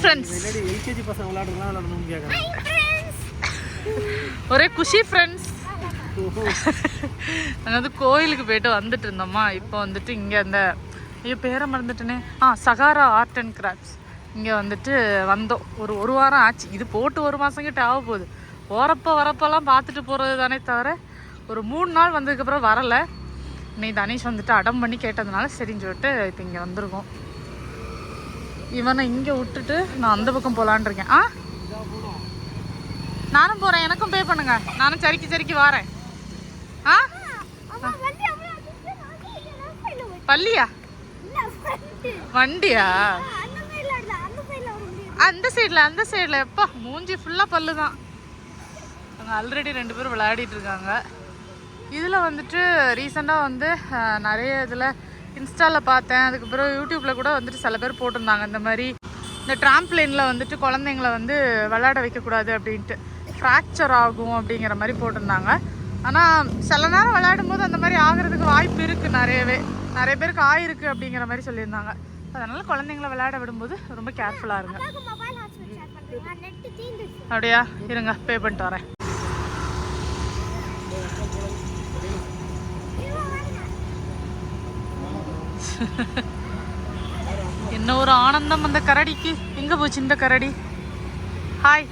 Friends LKG பசங்க விளையாடுறதுலாம் விளையாடணும்னு கேட்குறேன் ஒரே குஷி ஃப்ரெண்ட்ஸ் நாங்கள் வந்து கோயிலுக்கு போயிட்டு வந்துட்டு இருந்தோமா இப்போ வந்துட்டு இங்கே அந்த ஐயோ பேரை மறந்துட்டேனே. ஆ சகாரா ஆர்ட் அண்ட் கிராஃப்ட்ஸ் இங்கே வந்துட்டு வந்தோம். ஒரு ஒரு வாரம் ஆச்சு. இது போட்டு ஒரு மாதம் கிட்ட ஆக போகுது. போகிறப்ப வரப்பெல்லாம் பார்த்துட்டு போகிறது தானே தவிர ஒரு மூணு நாள் வந்ததுக்கப்புறம் வரலை. இன்னைக்கு தனீஷ் வந்துட்டு அடம் பண்ணி கேட்டதுனால சரின்னு சொல்லிட்டு இப்போ இங்கே வந்திருக்கோம். இவனை இங்கே விட்டுட்டு நான் அந்த பக்கம் போகலான் இருக்கேன். ஆ? நானும் போகிறேன் எனக்கும் பே பண்ணுங்க. நானும் சரிக்கி சரிக்கி வரேன். ஆ? பள்ளியா? வண்டியா? அந்த சைடில் அந்த சைடில் எப்பா மூஞ்சி ஃபுல்லாக பல்லு தான் அவங்க ஆல்ரெடி ரெண்டு பேரும் விளையாடிட்டு இருக்காங்க. இதில் வந்துட்டு ரீசெண்டாக வந்து நிறைய இதில் இன்ஸ்டாவில் பார்த்தேன். அதுக்கப்புறம் யூடியூப்பில் கூட வந்துட்டு சில பேர் போட்டிருந்தாங்க. இந்த மாதிரி இந்த ட்ராம்ப்ளைனில் வந்துட்டு குழந்தைங்கள வந்து விளையாட வைக்கக்கூடாது அப்படின்ட்டு. ஃப்ராக்சர் ஆகும் அப்படிங்கிற மாதிரி போட்டிருந்தாங்க. ஆனால் சில நேரம் விளையாடும் போது அந்த மாதிரி ஆகிறதுக்கு வாய்ப்பு இருக்குது நிறையவே. நிறைய பேருக்கு ஆயிருக்கு அப்படிங்கிற மாதிரி சொல்லியிருந்தாங்க. அதனால் குழந்தைங்கள விளையாட விடும்போது ரொம்ப கேர்ஃபுல்லாக இருங்க. அப்படியா? இருங்க பே பண்ணிட்டு வரேன். என்ன ஒரு ஆனந்தம் அந்த கரடிக்கு? எங்கே போச்சு இந்த கரடி? ஹாய்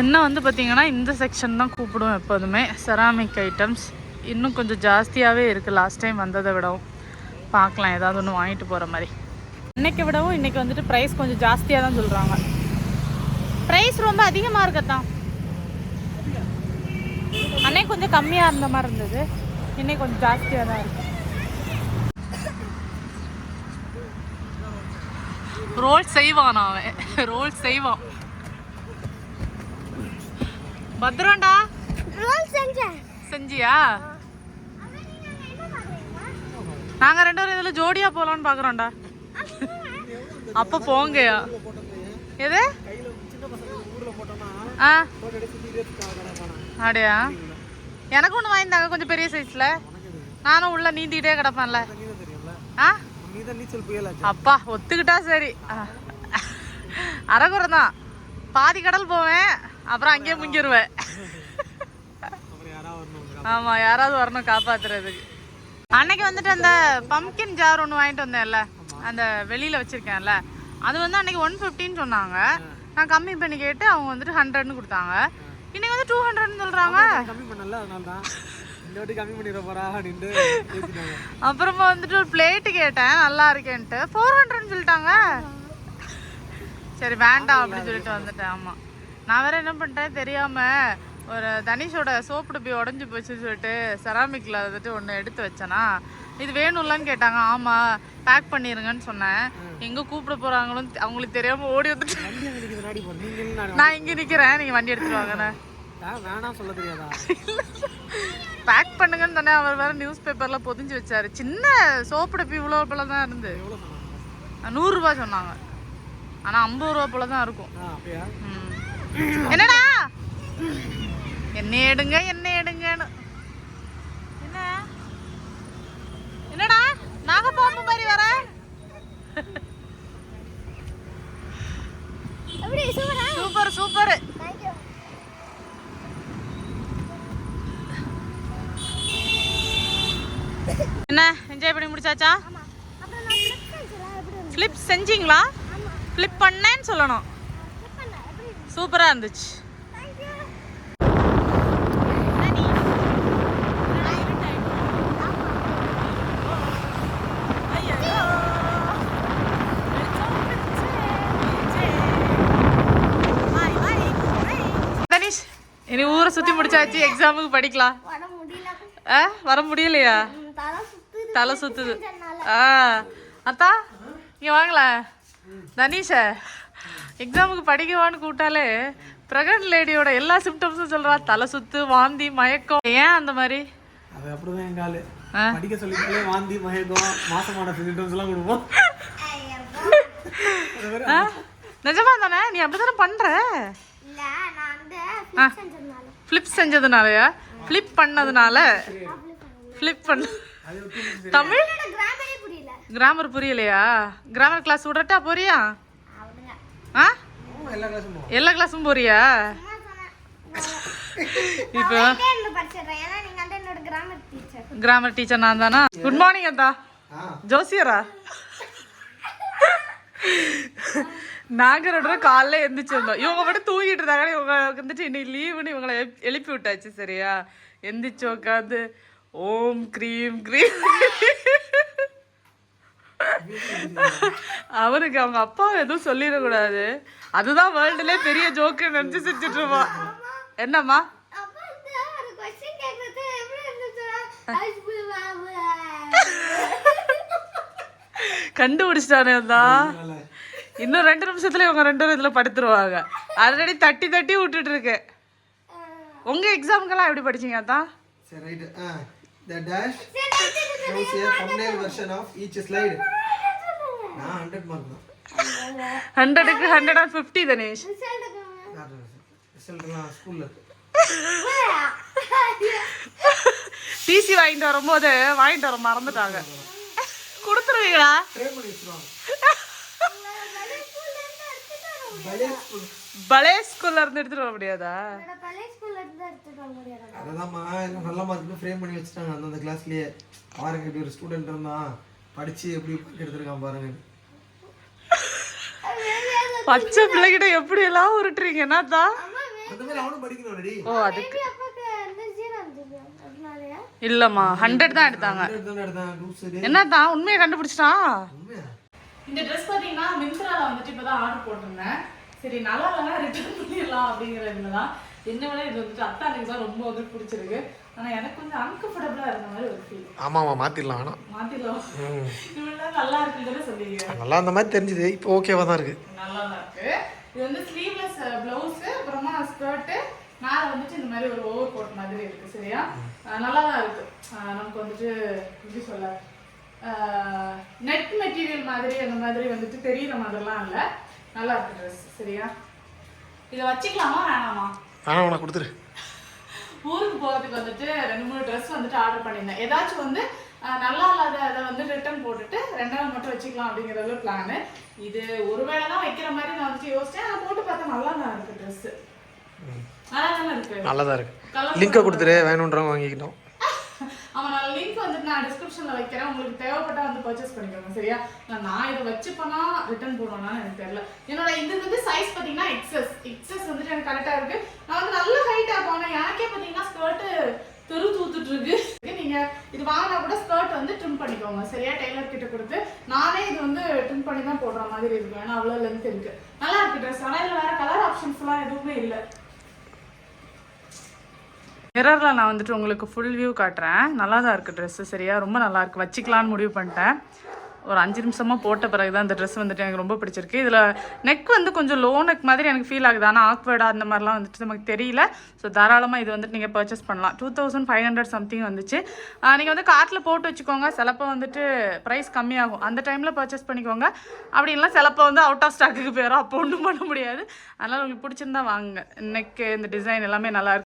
என்ன வந்து பார்த்தீங்கன்னா இந்த செக்ஷன் தான் கூப்பிடுவோம் எப்போதுமே. செராமிக் ஐட்டம்ஸ் இன்னும் கொஞ்சம் ஜாஸ்தியாகவே இருக்குது லாஸ்ட் டைம் வந்ததை விடவும். பார்க்கலாம். ஏதாவது ஒன்று வாங்கிட்டு போகிற மாதிரி. இன்னைக்கு விடவும் இன்னைக்கு வந்துட்டு ப்ரைஸ் கொஞ்சம் ஜாஸ்தியாக தான் சொல்கிறாங்க ப்ரைஸ் ரொம்ப அதிகமாக இருக்கத்தான். அன்னைக்கு கொஞ்சம் கம்மியாக இருந்த மாதிரி இருந்தது. இன்னைக்கு கொஞ்சம் ஜாஸ்தியாக தான் இருக்குது ரோல் செய்வான் அவன்? ரோல் செய்வான். பத்ரம்டா. செஞ்சியா? நாங்க ரெண்டு பேரும் இதுல ஜோடியா போலாம்னு பாக்குறோம்டா. அப்ப போங்கயா. எது? ஆ. அப்படியா? எனக்கு ஒன்று வாங்கியிருந்தாங்க கொஞ்சம் பெரிய சைஸ்ல நானும் உள்ள நீந்திக்கிட்டே கிடப்பேன்ல. ஆ? அப்பா ஒத்துக்கிட்டா சரி. அரைக்குறை தான் பாதி கடல் போவேன் அப்புறம் அங்கேயே வரணும் ஆமா யாராவது வரணும் காப்பாத்துறதுக்கு. அன்னைக்கு வந்துட்டு அந்த பம்கின் ஜார் ஒன்று வாங்கிட்டு வந்தேன்ல. அந்த வெளியில வச்சிருக்கேன்ல. அது வந்து அன்னைக்கு ஒன் ஃபிஃப்டின்னு சொன்னாங்க. நான் கம்மி பண்ணி கேட்டு அவங்க வந்துட்டு ஹண்ட்ரட்னு கொடுத்தாங்க. இன்னைக்கு வந்து டூ ஹண்ட்ரட்னு சொல்றாங்க. அப்புறமா வந்துட்டு ஒரு பிளேட்டு கேட்டேன் நல்லா இருக்கேன்ட்டு. ஃபோர் ஹண்ட்ரட்னு சொல்லிட்டாங்க. சரி வேண்டாம் அப்படின்னு சொல்லிட்டு வந்துட்டேன். ஆமா. நான் வேற என்ன பண்ணிட்டேன் தெரியாம ஒரு தனிஷோட சோப்பு டப்பி உடஞ்சி போச்சுன்னு சொல்லிட்டு செராமிக்ல வந்துட்டு ஒன்று எடுத்து வச்சேனா இது வேணும்லான்னு கேட்டாங்க. ஆமா பேக் பண்ணிருங்கன்னு சொன்னேன். எங்க கூப்பிட போறாங்களும் தெ- அவங்களுக்கு தெரியாம ஓடி வந்துட்டு நீங்கள் நான் இங்க நிக்கிறேன். நீங்க வண்டி எடுத்துட்டு வாங்கண்ணே வேணாம் சொல்ல தெரியாதா? பேக் பண்ணுங்கன்னு தானே அவர் வேற நியூஸ் பேப்பர்ல பொதிஞ்சு வச்சாரு. சின்ன சோப்பு டப்பி இவ்வளோ போல தான் இருந்து. நூறுரூபா சொன்னாங்க? ஆனால் ஐம்பது ரூபா போல தான் இருக்கும். என்னடா? என்ன எடுங்க என்ன எடுங்கன்னு. என்ன? என்னடா? நாகப்பாம்பு மாதிரி வர சூப்பர் சூப்பர். என்ன? என்ஜாய் பண்ணி முடிச்சாச்சா? ஃப்ளிப் செஞ்சீங்களா? ஃப்ளிப் பண்ணேன்னு சொல்லணும். சூப்பராக இருந்துச்சு? இனி ஊரை சுற்றி முடிச்சாச்சு. எக்ஸாமுக்கு படிக்கலாம். ஆ வர முடியலையா? தலை சுத்துது. ஆ. அத்தா இங்கே வாங்கல தனீஷ. எக்ஸாமுக்கு படிக்கவான்னு கூப்பிட்டாலே ப்ரெக்னென்ட் லேடியோட எல்லா சிம்டம்ஸும் சொல்றா. தலை சுத்து வாந்தி மயக்கம். ஏன் அந்த மாதிரி? அது அப்படிதான் எங்க ஆளு ஆ. படிக்க சொல்லிட்டு வாந்தி மயக்கம் மாசமான சிம்டம்ஸ் எல்லாம் கொடுப்போம்? நிஜமா தானே நீ அப்படிதானே பண்ற? ஃப்ளிப் செஞ்சதுனாலயா? ஃப்ளிப் பண்ணதுனால? ஃப்ளிப் பண்ண தமிழ் கிராமர் புரியலையா? கிராமர் கிளாஸ் விடட்டா போறியா? ஆ? எல்லா கிளாஸும் போவோம். எல்லா கிளாஸும் போறியா? இப்போ கிராமர் டீச்சர் கிராமர் டீச்சர் நான் தானா? குட் மார்னிங் அத்தா. ஆ. ஜோசியரா? நாங்க ரெண்டு பேரும் காலைல எந்திரிச்சு வந்தோம் இவங்க மட்டும் தூங்கிட்டு இருந்தாங்க. இவங்க வந்துட்டு இன்னைக்கு லீவுன்னு இவங்களை எழுப்- எழுப்பி விட்டாச்சு சரியா? எந்திரிச்சு உட்காந்து ஓம் க்ரீம் க்ரீம். அவனுக்கு அவங்க அப்பா எதுவும் சொல்லிடக்கூடாது. அதுதான் வேர்ல்டுல பெரிய ஜோக்கு நினைச்சு சிரிச்சிட்டு இருப்பான் என்னம்மா? கண்டுபிடிச்சிட்டானே தான் இன்னும் ரெண்டு நிமிஷத்துல இவங்க ரெண்டு பேரும் இதுல படுத்துருவாங்க. ஆல்ரெடி தட்டி தட்டி விட்டுட்டு இருக்கு. உங்க எக்ஸாமுக்கெல்லாம் எப்படி படிச்சீங்க அதான்? சரி ரைட்டு ஆ. The dash shows a thumbnail version of each slide. நான் 100 மார்க் தான் ஹண்ட்ரடுக்கு ஹண்ட்ரட் அண்ட் ஃபிஃப்டி தனேஷ் ரிசல்ட்லாம் ஸ்கூல்ல இருக்கு டிசி வாங்கிட்டு வரும்போது வாங்கிட்டு வர மறந்துட்டாங்க. கொடுத்துருவீங்களா? பலே ஸ்கூல்ல இருந்து எடுத்துட்டு வர முடியாதா? அததாம்மா எல்லாம் நல்ல மார்க் ஃப்ரேம் பண்ணி வச்சுட்டாங்க. அந்தந்த கிளாஸ்லயே பாருங்க இப்படி ஒரு ஸ்டூடெண்ட் இருந்தான் படிச்சு எப்படி எடுத்திருக்கான் பாருங்க. பச்சை பிள்ளைகிட்ட எப்படி எல்லாம் உருட்டுறீங்க? என்னதான் அந்த மாதிரி அவனும் படிக்கணும் ரெடி ஓ அதுக்கு. இல்லம்மா ஹண்ட்ரட் தான் எடுத்தாங்க. என்னதான் உண்மையை கண்டுபிடிச்சிட்டான்? உண்மையா? இந்த ட்ரெஸ் பார்த்தீங்கன்னா மிந்த்ரால வந்துட்டு இப்போ தான் ஆர்டர் போட்டிருந்தேன். சரி நல்லா இல்லைனா ரிட்டர்ன் பண்ணிடலாம் அப்படிங்கிறதுல தான் என்ன விட இது வந்துட்டு அத்தானுக்கு தான் ரொம்ப வந்து பிடிச்சிருக்கு. ஆனால் எனக்கு கொஞ்சம் அன்கம்ஃபர்டபுளாக இருந்த மாதிரி ஒரு ஃபீல் ஆமா ஆமா மாத்திடலாம் வேணாம். மாற்றிடலாம் இவ்வளோ நல்லா இருக்குன்னு சொல்லிங்க நல்லா அந்த மாதிரி தெரிஞ்சுது. இப்போ ஓகேவா தான் இருக்கு. நல்லா தான் இருக்கு. இது வந்து ஸ்லீவ்லெஸ் பிளவுஸ் அப்புறமா ஸ்கர்ட்டு மேலே வந்துட்டு இந்த மாதிரி ஒரு ஓவர் கோட் மாதிரி இருக்கு சரியா? நல்லா தான் இருக்கு. அஹ் நமக்கு வந்துட்டு எப்படி சொல்ல? நெட் மெட்டீரியல் மாதிரி அந்த மாதிரி வந்துட்டு தெரியுற மாதிரிலாம் இல்லை. நல்லா இருக்கு ட்ரெஸ் சரியா? இதை வச்சுக்கலாமா வேணாமா? வேணாம் உனக்கு கொடுத்துரு. ஊருக்கு போகிறதுக்கு வந்துட்டு ரெண்டு மூணு ட்ரெஸ் வந்துட்டு ஆர்டர் பண்ணியிருந்தேன். ஏதாச்சும் வந்து நல்லா இல்லாத அதை வந்து ரிட்டர்ன் போட்டுட்டு ரெண்டாவது மட்டும் வச்சுக்கலாம் அப்படிங்கிறது பிளானு இது ஒருவேளை தான் வைக்கிற மாதிரி நான் வந்துட்டு யோசிச்சேன். ஆனால் போட்டு பார்த்தா நல்லா தான் இருக்கு ட்ரெஸ்ஸு நல்லா தானே இருக்கு? நல்லா தான் இருக்கு. Colour லிங்கை கொடுத்துரு. வேணுன்றவங்க வாங்கிக்கிட்டோம். அவனோட லிங்க் வந்துட்டு நான் டிஸ்கிரிப்ஷன்ல வைக்கிறேன். உங்களுக்கு தேவைப்பட்டா வந்து பர்ச்சேஸ் பண்ணிக்கோங்க சரியா? நான் நான் இதை வச்சுப்பேனா ரிட்டர்ன் போடுவேனா எனக்கு தெரியல. என்னோட இது வந்து சைஸ் பாத்தீங்கன்னா எக்ஸஸ் எக்ஸஸ் வந்துட்டு எனக்கு கரெக்டா இருக்கு. நான் வந்து நல்ல ஹைட்டா இருக்கும். எனக்கே பாத்தீங்கன்னா ஸ்கர்ட்டு தெரு தூத்துட்டு இருக்கு. நீங்க இது வாங்கினா கூட ஸ்கர்ட் வந்து ட்ரிம் பண்ணிக்கோங்க சரியா? டெய்லர் கிட்ட கொடுத்து. நானே இது வந்து ட்ரிம் பண்ணி தான் போடுற மாதிரி இருக்கும். ஏன்னா அவ்வளவு லென்த் இருக்கு. நல்லா இருக்கு ட்ரெஸ் ஆனா இதுல வேற கலர் ஆப்ஷன்ஸ் எல்லாம் எதுவுமே இல்லை. மிரரில் நான் வந்துட்டு உங்களுக்கு ஃபுல் வியூ காட்டுறேன். நல்லா தான் இருக்குது ட்ரெஸ்ஸு சரியா? ரொம்ப நல்லா இருக்குது வச்சுக்கலான்னு முடிவு பண்ணிட்டேன். ஒரு அஞ்சு நிமிஷமாக போட்ட பிறகு தான் இந்த ட்ரெஸ் வந்துட்டு எனக்கு ரொம்ப பிடிச்சிருக்கு. இதில் நெக் வந்து கொஞ்சம் லோ நெக் மாதிரி எனக்கு ஃபீல் ஆகுது. ஆனால் ஆக்வர்டாக அந்த மாதிரிலாம் வந்துட்டு நமக்கு தெரியல. ஸோ தாராளமாக இது வந்துட்டு நீங்கள் பர்ச்சேஸ் பண்ணலாம். Two thousand five hundred something வந்துச்சு. நீங்கள் வந்து கார்ட்டில் போட்டு வச்சுக்கோங்க. சிலப்போ வந்துட்டு ப்ரைஸ் கம்மியாகும். அந்த டைமில் பர்ச்சேஸ் பண்ணிக்கோங்க. அப்படி இல்லைனா சிலப்போ வந்து அவுட் ஆஃப் ஸ்டாக்குக்கு போயிடும் அப்போ ஒன்றும் பண்ண முடியாது. அதனால் உங்களுக்கு பிடிச்சிருந்தா வாங்குங்க. நெக்கு இந்த டிசைன் எல்லாமே நல்லா